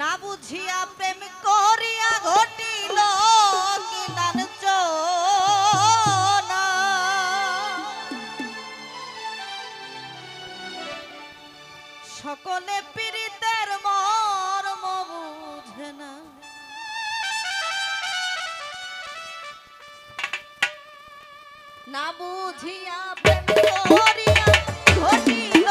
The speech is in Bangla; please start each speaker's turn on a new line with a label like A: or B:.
A: না বুঝিয়া প্রেম করিয়া ঘটিল কি সকলে পীড়িতের মর্ম বুঝে না। না বুঝিয়া প্রেম করিয়া ঘটিল